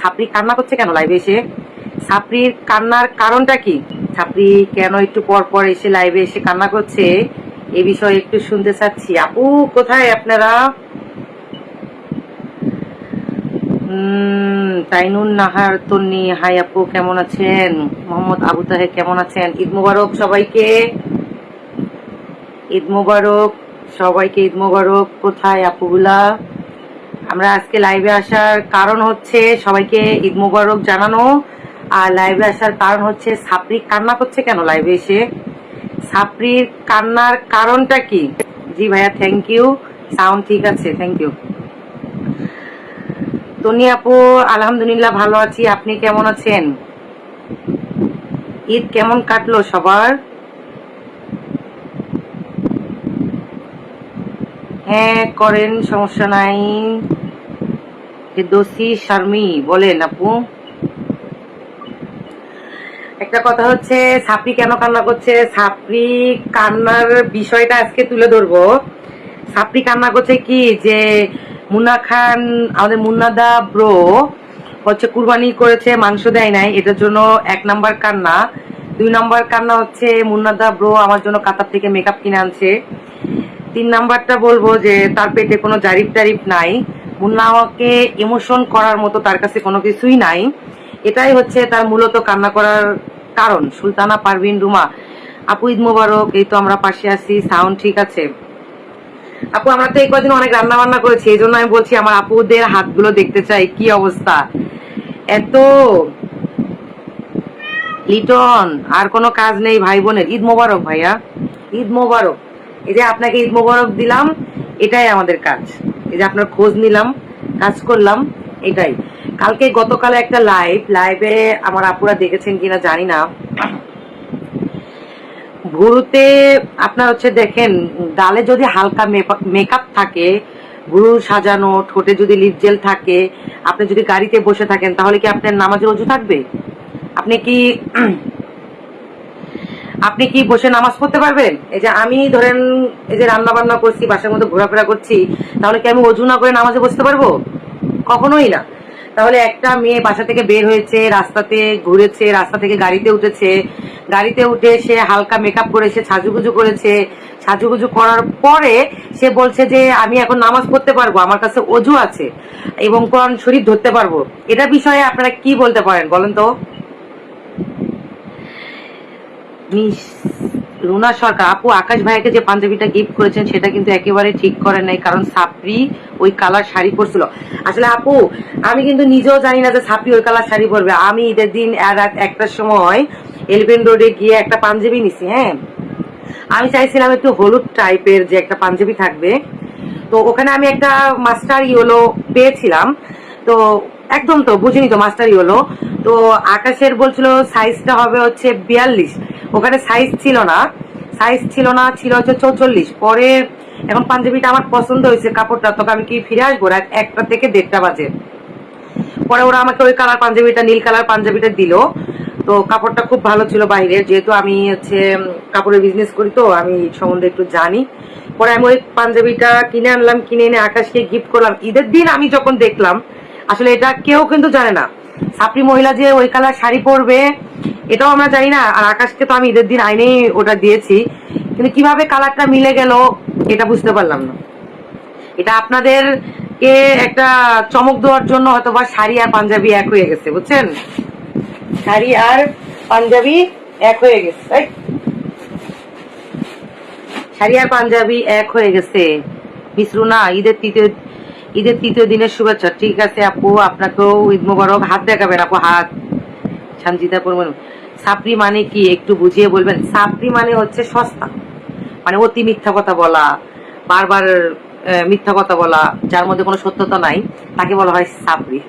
সাপড়ি কান্না করছে কেন লাইভে এসে? সাপড়ির কান্নার কারণটা কি? সাপড়ি কেন একটু পর এসে লাইভে এসে কান্না করছে? এ বিষয়ে একটু শুনতে চাচ্ছি। আপু, কোথায় আপনারা? তাইনুন নাহার তন্নি। হাই আপু, কেমন আছেন? মোহাম্মদ আবু তাহের, কেমন আছেন? ঈদ মুবারক সবাইকে। ঈদ মুবারক সবাইকে, ঈদ মুবারক। কোথায় আপুগুলা? আমরা আজকে লাইভে আসার কারণ হচ্ছে সবাইকে ঈদ মুবারক জানানো। আর লাইভে আসার কারণ হচ্ছে সাপড়ি কান্না করছে কেন লাইভে এসে? সাপড়ির কান্নার কারণটা কি? জি ভাইয়া থ্যাংক ইউ সাউন্ড ঠিক আছে থ্যাংক ইউ তনি আপু, আলহামদুলিল্লাহ ভালো আছি। আপনি কেমন আছেন? ঈদ কেমন কাটলো সবার? হ্যাঁ করেন, সমস্যা নাই। দোষী শারমি বলেন, আপু, একটা কথা হচ্ছে, ছাপড়ি কেন কান্না করছে? ছাপড়ি কান্নার বিষয়টা আজকে তুলে ধরবো। ছাপড়ি কান্না করছে কি যে, মুন্না খান, আমাদের মুন্নাদা ব্রো হচ্ছে কুরবানি করেছে, মাংস দেয় নাই, এটার জন্য এক নাম্বার কান্না। দুই নাম্বার কান্না হচ্ছে, মুন্নাদা ব্রো আমার জন্য কাতার থেকে মেকআপ কিনে আনছে। তিন নাম্বারটা বলব যে, তার পেটে কোনো জারিফ টারিফ নাই। মুন্না আমাকে ইমোশন করার মতো তার কাছে কোনো কিছুই নাই। এটাই হচ্ছে তার মূলত কান্না করার কারণ। সুলতানা পারভিন রুমা, আপু, ঈদ মোবারক, এই তো আমরা পাশে আছি সাউন্ড ঠিক আছে? আপু, আমরা তো এই কদিন অনেক রান্না বান্না করেছি, এই জন্য আমি বলছি আমার আপুদের হাতগুলো দেখতে চাই, কি অবস্থা? এত, লিটন, আর কোনো কাজ নেই ভাই বোনের ঈদ মোবারক, ভাইয়া। ঈদ মোবারক। এই যে আপনাকে ঈদ মোবারক দিলাম, এটাই আমাদের কাজ। এই যে আপনার খোঁজ নিলাম, কাজ করলাম, এটাই। কালকে গতকালে একটা লাইভ লাইভে আমার আপুরা দেখেছেন কিনা জানি না। ভুরুতে আপনার হচ্ছে দেখেন, ডালে যদি হালকা মেকআপ থাকে ভুরু সাজানো, ঠোঁটে যদি লিপ জেল থাকে, আপনি যদি গাড়িতে বসে থাকেন, তাহলে কি আপনার নামাজের অজু থাকবে? আপনি কি আপনি কি বসে নামাজ পড়তে পারবেন? এই যে আমি ধরেন এই যে রান্না বান্না করছি, বাসার মধ্যে ঘোরাফেরা করছি, তাহলে কি আমি অজু না করে নামাজে বসতে পারব? কখনোই না। তাহলে একটা মেয়ে বাসা থেকে বের হয়েছে, রাস্তাতে ঘুরেছে, রাস্তা থেকে গাড়িতে উঠেছে। গাড়িতে উঠে সে হালকা মেকআপ করে করেছে সাজুগুজু করেছে। সাজুগুজু করার পরে সে বলছে যে, আমি এখন নামাজ পড়তে পারব, আমার কাছে অজু আছে এবং কোরআন শরীফ ধরতে পারব। এটা বিষয়ে আপনারা কি বলতে পারেন বলেন তো? মিস রুনা সরকার, আপু, আকাশ ভাইয়াকে যে পাঞ্জাবিটা গিফট করেছেন, সেটা কিন্তু একেবারে ঠিক করেন নাই, কারণ সাপরি ওই কালার শাড়ি পরছিল। আসলে আপু, আমি কিন্তু নিজেও জানি না যে সাপরি ওই কালার শাড়ি পরবে। আমি ঈদের দিন একটার সময় এলিভেন রোডে গিয়ে একটা পাঞ্জাবি নিছি হ্যাঁ? আমি চাইছিলাম একটু হলুদ টাইপের যে একটা পাঞ্জাবি থাকবে। তো ওখানে আমি একটা মাস্টার ইয়েলো পেয়েছিলাম। তো একদম তো, বুঝিনি তো, মাস্টারই হলো। তো আকাশের বলছিল সাইজটা হবে হচ্ছে বিয়াল্লিশ। ওখানে সাইজ ছিল না। সাইজ ছিল না, ছিল হচ্ছে চৌচল্লিশ। পরে এখন পাঞ্জাবিটা আমার পছন্দ হয়েছে কাপড়টা তবে আমি কি ফিরে আসব? রাত একটা থেকে দেড়টা বাজে। পরে ওরা আমাকে ওই কালার পাঞ্জাবিটা, নীল কালার পাঞ্জাবিটা দিল। তো কাপড়টা খুব ভালো ছিল বাইরের যেহেতু আমি হচ্ছে কাপড়ের বিজনেস করি তো, আমি সম্বন্ধে একটু জানি। পরে আমি ওই পাঞ্জাবিটা কিনে আনলাম, কিনে এনে আকাশকে গিফট করলাম। ঈদের দিন আমি যখন দেখলাম আসলে এটা কেউ কিন্তু জানে না। সাপড়ি মহিলা যে ওই কালার শাড়ি পরবে, এটাও আমরা জানি না। আর আকাশকে তো আমি ঈদের দিন আইনেই ওটা দিয়েছি। কিন্তু কীভাবে কালারটা মিলে গেল, এটা বুঝতে পারলাম না। এটা আপনাদেরকে একটা চমক দেওয়ার জন্য হয়তো বা শাড়ি আর পাঞ্জাবি এক হয়ে গেছে, বুঝছেন? শাড়ি আর পাঞ্জাবি এক হয়ে গেছে শাড়ি আর পাঞ্জাবি এক হয়ে গেছে। মিশ্রু না, ঈদের তৃতীয় ঈদের তৃতীয় দিনের শুভেচ্ছা। ঠিক আছে, আপু, আপনাকেও ঈদ মোবারক। হাত দেখাবেন আপু, হাত। সঞ্জিতা করবেন সাপড়ি মানে কি? একটু বুঝিয়ে বলবেন। সাপড়ি মানে হচ্ছে সস্তা। মানে অতি মিথ্যা কথা বলা, বারবার মিথ্যা কথা বলা, যার মধ্যে কোনো সত্যতা নাই, তাকে বলা হয় সাপড়ি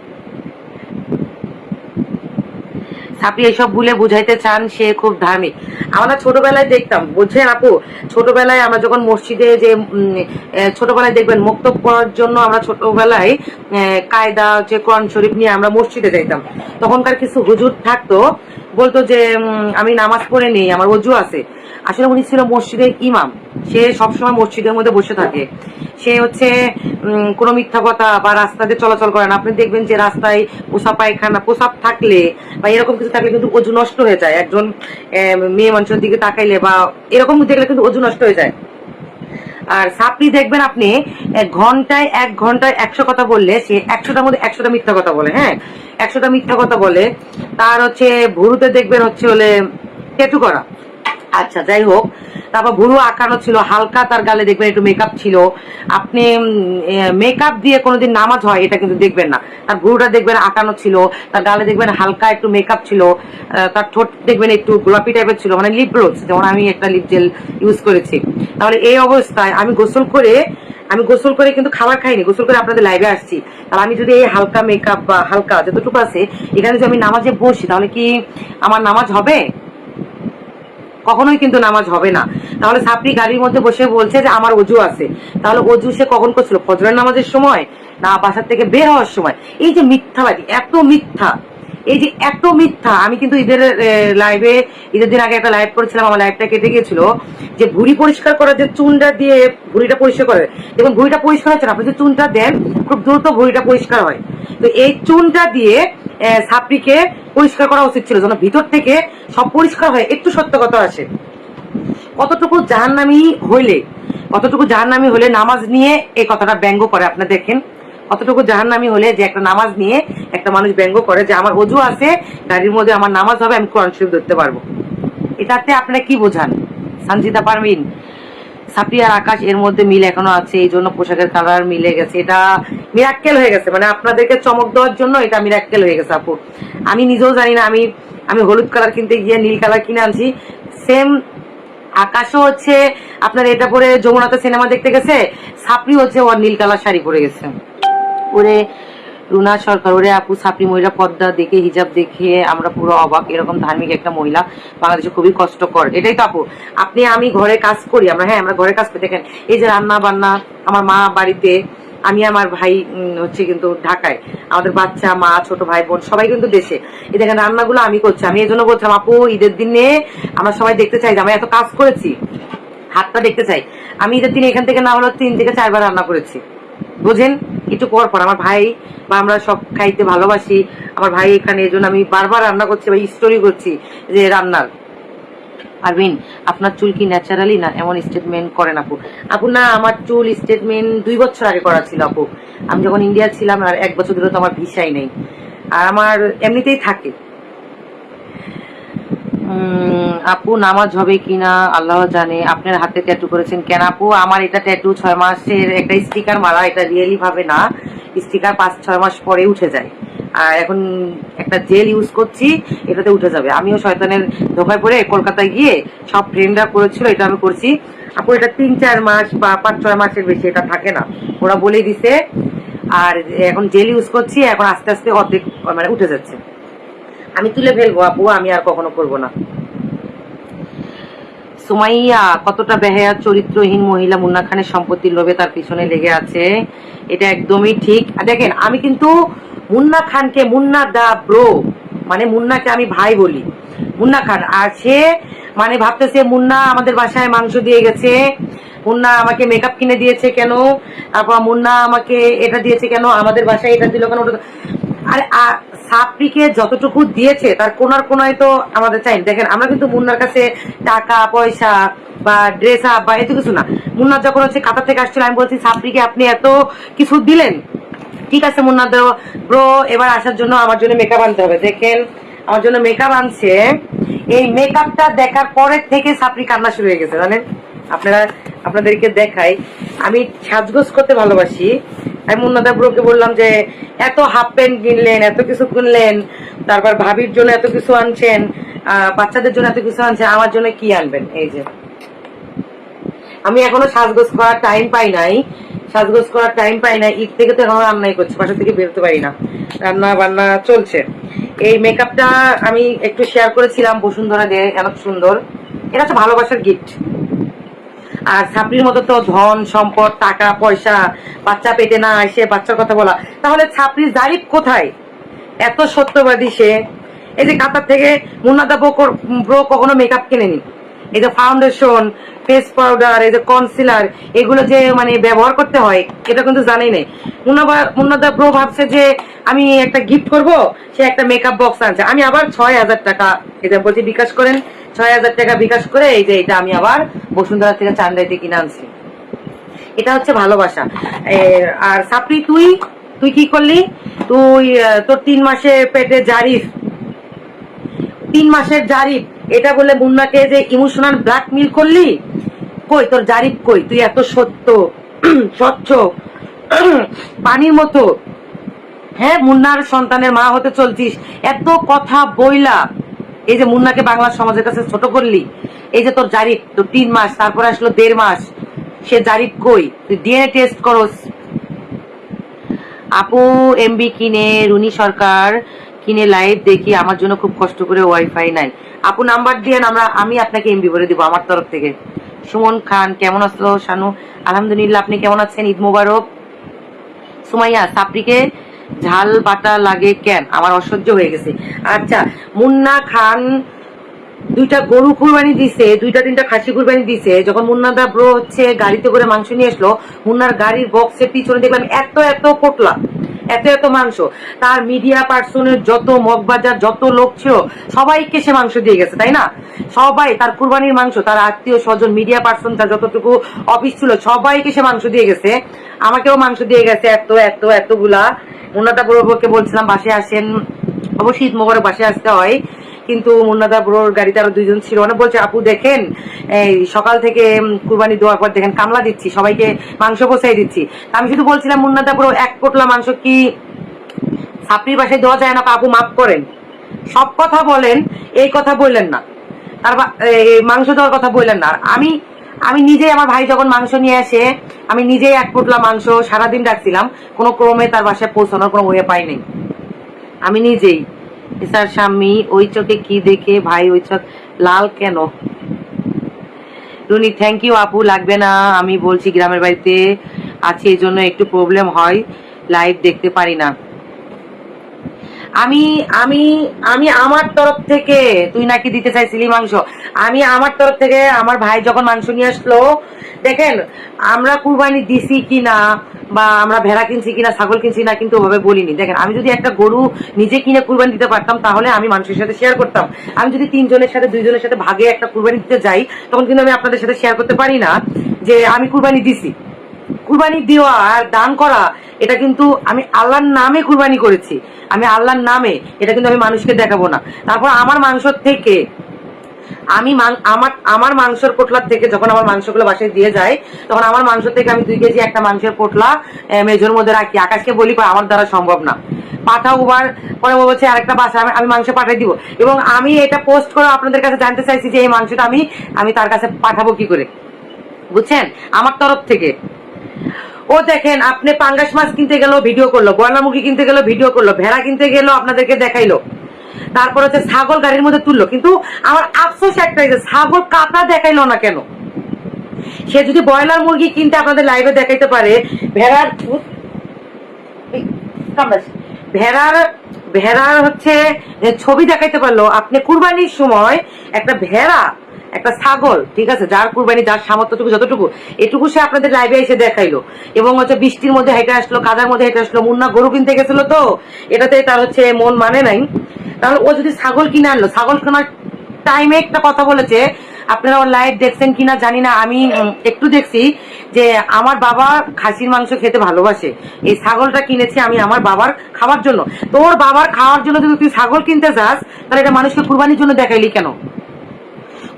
আপনি এসব ভুলে বুঝাইতে চান, সে খুব ধার্মিক। আমরা ছোটবেলায় দেখতাম, বুঝছেন আপু? ছোটবেলায় আমরা যখন মসজিদে যে ছোটবেলায় দেখবেন মুক্ত করার জন্য আমরা ছোটবেলায় কায়দা, যে কোরআন শরীফ নিয়ে আমরা মসজিদে যাইতাম। তখনকার কিছু হুজুর থাকতো বলতো যে আমি নামাজ পড়ে নেই, আমার অজু আছে। আসলে উনি ছিল মসজিদের ইমাম। সে সবসময় মসজিদের মধ্যে বসে থাকে। সে হচ্ছে কোনো মিথ্যা কথা বা রাস্তাতে চলাচল করে না। আপনি দেখবেন যে রাস্তায় পোষা পায়খানা পোশাক থাকলে বা এরকম কিছু থাকলে কিন্তু অজু নষ্ট হয়ে যায়। একজন মেয়ে মানুষের দিকে তাকাইলে বা এরকম দেখলে কিন্তু অজু নষ্ট হয়ে যায়। আর সাপড়ি দেখবেন আপনি ঘন্টায় এক ঘন্টায় একশো কথা বললে সে একশোটার মধ্যে একশোটা মিথ্যা কথা বলে হ্যাঁ? একশোটা মিথ্যা কথা বলে, তার হচ্ছে ভুরুতে দেখবেন হচ্ছে হলে টেটু করা। আচ্ছা যাই হোক, তারপর ভুরু আঁকানো ছিল, হালকা তার গালে দেখবেন একটু মেকআপ ছিল। আপনি মেকআপ দিয়ে কোনোদিন নামাজ হয়, এটা কিন্তু দেখবেন না। তার ভুরুটা দেখবেন আঁকানো ছিল, তার গালে দেখবেন হালকা একটু মেকআপ ছিল তার ঠোঁট দেখবেন একটু গোলাপি টাইপের ছিল মানে লিপ গ্লোস যেমন আমি একটা লিপ জেল ইউজ করেছি। তাহলে এই অবস্থায় আমি গোসল করে আমি গোসল করে কিন্তু খাবার খাইনি, গোসল করে আপনাদের লাইভে আসছি। তাহলে আমি যদি এই হালকা মেকআপ বা হালকা যতটুকু আছে, এখানে যদি আমি নামাজে বসি, তাহলে কি আমার নামাজ হবে? কখনোই কিন্তু নামাজ হবে না। তাহলে সাপড়ি গাড়ির মধ্যে বসে বলছে যে আমার অজু আছে। তাহলে অজু সে কখন করছিল? ফজরের নামাজের সময়? না, বাসার থেকে বের হওয়ার সময়? এই যে মিথ্যাবাদী, এত মিথ্যা। এই যে এত মিথ্যা, আমি কিন্তু ঈদের লাইভে ঈদের দিন আগে একটা লাইভ করেছিলাম, আমার লাইভটা কেটে গিয়েছিল, যে ভুড়ি পরিষ্কার করার যে চুনটা দিয়ে ভুড়িটা পরিষ্কার করে, দেখুন ভুড়িটা পরিষ্কার হচ্ছে না, আপনি যে চুনটা দেন, খুব দ্রুত ভুড়িটা পরিষ্কার হয়। তো এই চুনটা দিয়ে সাপড়িকে পরিষ্কার করা উচিত ছিল, যেন ভিতর থেকে সব পরিষ্কার হয়, একটু সত্য কথা আসে কতটুকু জাহান্নামি হইলে, কতটুকু জাহান্নামি হলে নামাজ নিয়ে এই কথাটা ব্যঙ্গ করে, আপনি দেখেন। কতটুকু জাহান্নামি হলে যে একটা নামাজ নিয়ে একটা মানুষ ব্যঙ্গ করে যে আমার অজু আছে, গাড়ির মধ্যে আমার নামাজ হবে, আমি কোরআন শরীফ ধরতে পারব। এটাতে আপনারা কি বোঝান? সঞ্জিতা পারমিন সাপিয়ার আকাশ এর মধ্যে মিল এখনও আছে, এই জন্য পোশাকের কালার মিলে গেছে। এটা মিরাক্কেল হয়ে গেছে মানে আপনাদেরকে চমক দেওয়ার জন্য এটা মিরাক্কেল হয়ে গেছে আপু। আমি নিজেও জানি না, আমি আমি হলুদ কালার কিনতে গিয়ে নীল কালার কিনে আনছি। সেম আকাশও হচ্ছে, আপনার এটা পরে যমুনাতে সিনেমা দেখতে গেছে সাপড়ি হচ্ছে ওর নীল কালার শাড়ি পরে গেছে। ওরে রুনা সরকার, ওরে আপু সাপড়ি মহিলা পদ্মা দেখে, হিজাব দেখে, আমরা পুরো অবাক, এরকম ধার্মিক একটা মহিলা বাংলাদেশে খুবই কষ্টকর। এটাই তো আপু, আপনি আমি ঘরে কাজ করি, আমরা হ্যাঁ আমরা ঘরে কাজ করি। দেখেন, এই যে রান্না বান্না, আমার মা বাড়িতে, আমি আমার ভাই হচ্ছে কিন্তু ঢাকায়, আমাদের বাচ্চা, মা, ছোট ভাই, বোন, সবাই কিন্তু দেশে। এই দেখেন রান্নাগুলো আমি করছি, আমি এই জন্য বলছিলাম, আপু, ঈদের দিনে আমরা সবাই দেখতে চাই যে আমি এত কাজ করেছি, হাতটা দেখতে চাই। আমি ঈদের দিনে এখান থেকে না হলো তিন থেকে চারবার রান্না করেছি। বুঝেন? কিছু পর পর আমার ভাই বা আমরা সব খাইতে ভালোবাসি। আমার ভাই এখানে এজন্য আমি বারবার রান্না করছি বা স্টোরি করছি যে রান্নার। আরবিন আপনার চুল কি ন্যাচারালি না এমন স্টেটমেন্ট করেন আপু? আপু, না, আমার চুল স্টেটমেন্ট দুই বছর আগে করা ছিল আপু। আমি যখন ইন্ডিয়া ছিলাম আর এক বছর ধরে তো আমার ভিসাই নেই। আর আমার এমনিতেই থাকে। আপু, নামাজ হবে কিনা? আল্লাহ জানে। আপনার হাতে ট্যাটু করেছেন কেন আপু? আমার এটা ট্যাটু ছয় মাসের একটা স্টিকার মারা, এটা রিয়েলি ভাবে না। স্টিকার পাঁচ, ছয় মাস পরে উঠে যায়। আর এখন একটা জেল ইউজ করছি, এটাতে উঠে যাবে। আমিও শয়তানের ধোকায় পড়ে কলকাতায় গিয়ে সব ফ্রেন্ডরা করেছিল, এটা আমি করছি। আপু, এটা তিন, চার মাস বা পাঁচ, ছয় মাসের বেশি এটা থাকে না। ওরা বলেই দিছে। আর এখন জেল ইউজ করছি, এখন আস্তে আস্তে অর্ধেক মানে উঠে যাচ্ছে। আমি তুলে ফেলব, আপু, আমি আর কখনো করব না। সুমাইয়া, কতটা বেহায়া চরিত্রহীন মহিলা মুন্না খানের সম্পত্তির লোভে তার পিছনে লেগে আছে। এটা একদমই ঠিক। দেখেন, আমি কিন্তু মুন্না খানকে মুন্না দা ব্রো মানে মুন্নাকে আমি ভাই বলি। মুন্না খান, আর সে মানে ভাবতেছে, মুন্না আমাদের বাসায় মাংস দিয়ে গেছে। মুন্না আমাকে মেকআপ কিনে দিয়েছে কেন? তারপর মুন্না আমাকে এটা দিয়েছে কেন? আমাদের বাসায় এটা দিল কেন? আরে সাপড়িকে যতটুকু দিয়েছে, তার কোনার কোনায় তো আমাদের চাই দেখেন, আমরা কিন্তু মুন্নার কাছে টাকা, পয়সা বা ড্রেস আপ বা এত কিছু না। মুন্না যখন হচ্ছে কাতার থেকে আসছিল, আমি বলছি সাপড়িকে আপনি এত কিছু দিলেন? ঠিক আছে মুন্না দেও ব্রো এবার আসার জন্য আমার জন্য মেকআপ আনতে হবে। দেখেন, আমার জন্য মেকআপ আনছে। এই মেকআপটা দেখার পরের থেকে সাপড়ি কান্না শুরু হয়ে গেছে, জানেন? আপনারা, আপনাদেরকে দেখাই। আমি সাজগোজ করতে ভালোবাসি। আমি মুন্নাদা ব্রোকে বললাম যে, এত হাফ প্যান্ট কিনলেন, এত কিছু কিনলেন, তারপর ভাবির জন্য এত কিছু আনছেন বাচ্চাদের জন্য এত কিছু আনছেন, আমার জন্য কি আনবেন? এই যে। আমি এখনও সাজগোজ করার টাইম পাই নাই, সাজগোজ করার টাইম পাই না ঈদ থেকে তো এখনও রান্নাই করছি, বাসা থেকে বেরোতে পারি না, রান্না বান্না চলছে। এই মেকআপটা আমি একটু শেয়ার করেছিলাম বসুন্ধরা দিয়ে অনেক সুন্দর। এটা হচ্ছে ভালোবাসার গিফট আর ছাপড়ির মতো তো ধন, সম্পদ, টাকা, পয়সা, বাচ্চা পেটে না এসে বাচ্চার কথা বলা। তাহলে ছাপড়ির জারিফ কোথায়? এত সত্যবাদী সে। এই যে কাতার থেকে মুন্নাদা ব্রো কখনো মেকআপ কেনেনি। এই যে ফাউন্ডেশন ফেস পাউডার এই যে কনসিলার এগুলো যে মানে ব্যবহার করতে হয়, এটা কিন্তু জানাই নাই। মুন্নাদা ব্রো ভাবছে যে আমি একটা গিফট করব, সে একটা মেকআপ বক্স আনছে। আমি আবার ছয় হাজার টাকা এটা বলছি বিকাশ করেন ছয় হাজার টাকা বিকাশ করে এই যে এটা আমি আবার বসুন্ধরা থেকে চান্দাইতে কিনে আনছি। এটা হচ্ছে ভালোবাসা। আর সাপড়ি তুই? তুই কি করলি? তুই তোর তিন মাসে পেটে জারিফ। তিন মাসের জারিফ। এটা বলে মুন্নাকে যে ইমোশনাল ব্ল্যাকমেল করলি? কই, তোর জারিফ কই? তুই এত সত্য, স্বচ্ছ, পানির মতো। হ্যাঁ মুন্নার সন্তানের মা হতে চলছিস। এত কথা বইলা। এই যে মুন্নাকে বাংলা সমাজের কাছে ছোট করলি, এই যে তোর জারিফ, তোর তিন মাস, তারপরে আসলো দেড় মাস, সে জারিফ কই? তুই ডিএনএ টেস্ট করস। আপু এমবি কিনে রুনি সরকার, কিনে লাইভ দেখি, আমার জন্য খুব কষ্ট করে ওয়াইফাই নাই। আপু নাম্বার দিয়ে আমরা, আমি আপনাকে এমবি করে দিব, আমার তরফ থেকে। সুমন খান, কেমন আসলো শানু, আলহামদুলিল্লাহ, আপনি কেমন আছেন? ঈদ মোবারক। সুমাইয়া সাপড়িকে ঝাল বাটা লাগে কেন? আমার অসহ্য হয়ে গেছে। আচ্ছা মুন্না খান দুইটা গরু কুরবানি দিছে, দুইটা তিনটা খাসি কুরবানি দিছে। যখন মুন্নাদা ব্রো হচ্ছে, গাড়িতে করে মাংস নিয়ে আসলো, মুন্নার গাড়ির বক্সের পিছনে দেখলাম এত এত পোটলা। এত এত মাংস। তার মিডিয়া পার্সনের যত মগবাজার যত লোক ছিল, সবাইকে সে মাংস দিয়ে গেছে, তাই না? সবাই তার কুরবানির মাংস, তার আত্মীয় স্বজন মিডিয়া পার্সন তার যতটুকু অফিস ছিল, সবাইকে সে মাংস দিয়ে গেছে। আমাকেও মাংস দিয়ে গেছে, এত এত, এতগুলা। উন্নতা ব্রোকে বলছিলাম বাসে আসেন। অবশ্যই ঈদ মোবারক বাসে আসতে হয়। কিন্তু মুন্নাদা ব্রোর গাড়িতে আরও দুইজন ছিল। অনেক বলছে, আপু, দেখেন, এই সকাল থেকে কুরবানি দেওয়ার পর দেখেন কামলা দিচ্ছি, সবাইকে মাংস পৌঁছাই দিচ্ছি। আমি শুধু বলছিলাম, মুন্নাদা ব্রো, এক পোটলা মাংস কি ছাপড়ির বাসায় দেওয়া যায় না? আপু, মাফ করেন। সব কথা বলেন, এই কথা বললেন না। তার মাংস দেওয়ার কথা বললেন না। আমি আমি নিজেই আমার ভাই যখন মাংস নিয়ে আসে, আমি নিজেই এক পোটলা মাংস সারাদিন রাখছিলাম। কোনো ক্রমে তার বাসায় পৌঁছানোর কোনো ওয়ে পাই নাই। আমি নিজেই। স্যার স্বামী ওই চোখে কি দেখে? ভাই, ওই চোখ লাল কেন? রুনি থ্যাংক ইউ আপু, লাগবে না। আমি বলছি গ্রামের বাড়িতে আছি, এই জন্য একটু প্রবলেম হয়। লাইভ দেখতে পারি না। আমি আমি আমি আমার তরফ থেকে, তুই নাকি দিতে চাইছিলি মাংস? আমি আমার তরফ থেকে আমার ভাই যখন মাংস নিয়ে আসলো, দেখেন, আমরা কুরবানি দিছি কিনা? বা আমরা ভেড়া কিনছি কিনা, ছাগল কিনছি না, কিন্তু ওভাবে বলিনি। দেখেন, আমি যদি একটা গরু নিজে কিনে কুরবানি দিতে পারতাম, তাহলে আমি মানুষের সাথে শেয়ার করতাম। আমি যদি তিনজনের সাথে, দুইজনের সাথে ভাগে একটা কুরবানি দিতে যাই, তখন কিন্তু আমি আপনাদের সাথে শেয়ার করতে পারি না যে আমি কুরবানি দিছি। কুরবানি দেওয়া আর দান করা, এটা কিন্তু আমি আল্লাহর নামে কুরবানি করেছি। আমি আল্লাহর নামে, এটা কিন্তু আমি মানুষকে দেখাবো না। তারপর আমার মাংস থেকে আমি আমার আমার মাংসের পোটলার থেকে যখন আমার মাংসগুলো বাসায় দিয়ে যায় তখন আমার মাংস থেকে আমি দুই কেজি একটা মাংসের পোটলা মেজোর মধ্যে রাখি। আকাশকে বলি "কই, আমার দ্বারা সম্ভব না। পাঠাও উবার পরে ও বলছে আরেকটা বাসা আমি মাংস পাঠিয়ে দিব। এবং আমি এটা পোস্ট করে আপনাদের কাছে জানতে চাইছি যে এই মাংসটা আমি আমি তার কাছে পাঠাবো কি করে। বুঝছেন? আমার তরফ থেকে। ও দেখেন আপনি পাঙ্গাস মাছ কিনতে গেল ভিডিও করল বয়লা কিনতে গেল ভিডিও করল ভেড়া কিনতে গেল আপনাদেরকে দেখাইলো। তারপর হচ্ছে ছাগল গাড়ির মধ্যে তুললো। কিন্তু আমার আফসোস একটাই যে ছাগল কাটা দেখাইলো না কেন? সে যদি ব্রয়লার মুরগি কিনতে আপনাদের লাইভে দেখাইতে পারে, ভেড়ার ভেড়ার ভেড়ার হচ্ছে ছবি দেখাইতে পারল, আপনি কুরবানির সময় একটা ভেড়া, একটা ছাগল, ঠিক আছে, যার কুরবানি, যার সামর্থ্যটুকু, যতটুকু, এটুকু সে আপনাদের লাইভে এসে দেখাইলো। এবং হচ্ছে বৃষ্টির মধ্যে হেঁটে আসলো, কাদার মধ্যে হেঁটে আসলো, মুন্না গরু কিনতে গেছিল তো, এটাতে তার হচ্ছে মন মানে নাই। তাহলে ও যদি ছাগল কিনে আনলো, ছাগল কেনার টাইমে একটা কথা বলেছে, আপনারা ওর লাইভ দেখছেন কিনা জানি না, আমি একটু দেখছি যে আমার বাবা খাসির মাংস খেতে ভালোবাসে। এই ছাগলটা কিনেছি আমি আমার বাবার খাওয়ার জন্য। তোর বাবার খাওয়ার জন্য যদি তুই ছাগল কিনতে যাস, তাহলে এটা মানুষকে কুরবানির জন্য দেখাইলি কেন?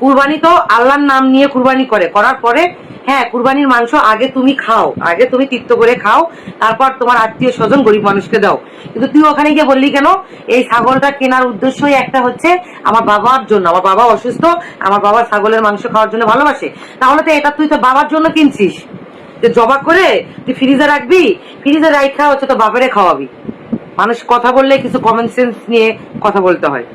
কুরবানি তো আল্লাহর নাম নিয়ে কুরবানি করে। করার পরে হ্যাঁ কুরবানির মাংস আগে তুমি খাও, আগে তুমি তৃপ্ত করে খাও, তারপর তোমার আত্মীয় স্বজন গরিব মানুষকে দাও। কিন্তু তুই ওখানে গিয়ে বললি কেন? এই ছাগলটা কেনার উদ্দেশ্যই একটা হচ্ছে আমার বাবার জন্য। আমার বাবা অসুস্থ, আমার বাবা ছাগলের মাংস খাওয়ার জন্য ভালোবাসে। তাহলে তো এটা তুই তো বাবার জন্য কিনছিস। যে জবা করে তুই ফ্রিজে রাখবি, ফ্রিজে রাখা হচ্ছে তো বাপেরে খাওয়াবি। মানুষ কথা বললে কিছু কমন সেন্স নিয়ে কথা বলতে হয়।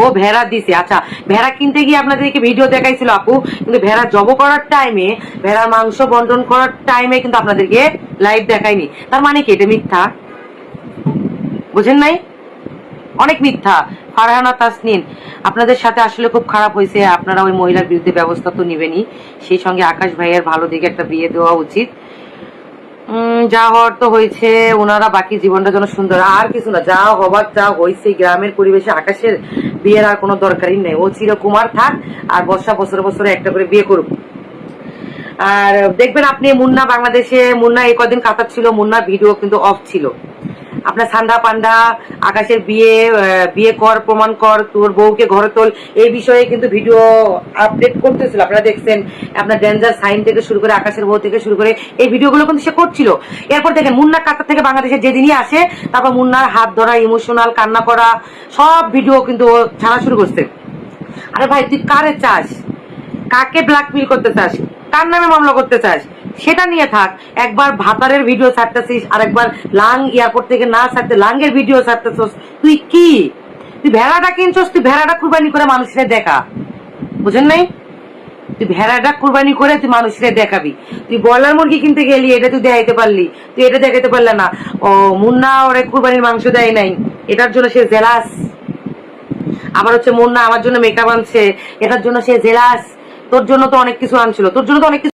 ও ভেড়া দিছে। আচ্ছা ভেড়া কিনতে গিয়ে আপনাদেরকে ভিডিও দেখাইছিল আপু, কিন্তু ভেড়া জব করার টাইমে ভেড়ার মাংস বন্টন করার টাইমে কিন্তু আপনাদেরকে লাইভ দেখায়নি তার মানে কি, এটা মিথ্যা? বুঝেন নাই? অনেক মিথ্যা। ফারহানা তাসনিন, আপনাদের সাথে আসলে খুব খারাপ হয়েছে। আপনারা ওই মহিলার বিরুদ্ধে ব্যবস্থা তো নিবেনই। সেই সঙ্গে আকাশ ভাইয়ের ভালো দিকে একটা বিয়ে দেওয়া উচিত। যা হওয়ার তো হয়েছে ওনারা বাকি জীবনটা যেন সুন্দর। আর কিছু না, যা হবার যা হয়েছে গ্রামের পরিবেশে আকাশের বিয়ের আর কোনো দরকারই নেই। ও চিরকুমার থাক, আর বর্ষা বছরে বছরে একটা করে বিয়ে করুক। আর দেখবেন আপনি মুন্না বাংলাদেশে, মুন্না এই কদিন কাতার ছিল মুন্না ভিডিও কিন্তু অফ ছিল। আপনার সান্ডা পান্ডা আকাশের বিয়ে বিয়ে কর, প্রমাণ কর, তোর বউকে ঘরে তোল, এই বিষয়ে কিন্তু ভিডিও আপডেট করতেছিল। আপনারা দেখছেন, আপনার ডেঞ্জার সাইন থেকে শুরু করে আকাশের বউ থেকে শুরু করে এই ভিডিওগুলো কিন্তু সে করছিল। এরপর দেখেন, মুন্না কাতার থেকে বাংলাদেশে যেদিনই আসে, তারপর মুন্নার হাত ধরা ইমোশনাল কান্না করা, সব ভিডিও কিন্তু ছাড়া শুরু করছে। আরে ভাই, তুই কারে চাস? কাকে ব্ল্যাকমেল করতে চাস? কার নামে মামলা করতে চাস? সেটা নিয়ে থাক। একবার ভাতারের ভিডিও ছাড়তেছিস আর একবার লাং এয়ারপোর্ট থেকে না ছাড়তে লাঙ্গের ভিডিও ছাড়তেছিস। তুই কি? তুই ভেড়াটা কিনছস, তুই ভেড়াটা কুরবানি করে মানুষের দেখা। বুঝেন নাই? তুই ভেড়াটা কুরবানি করে তুই মানুষের দেখাবি। তুই ব্রয়লার মুরগি কিনতে গেলি, এটা তুই দেখাইতে পারলি। তুই এটা দেখাইতে পারলে না। ও, মুন্না ওরে কুরবানির মাংস দেয় নাই। এটার জন্য সে জেলাস। আবার হচ্ছে মুন্না আমার জন্য মেকআপ আনছে। এটার জন্য সে জেলাস। তোর জন্য তো অনেক কিছু আনছিল তোর জন্য তো অনেক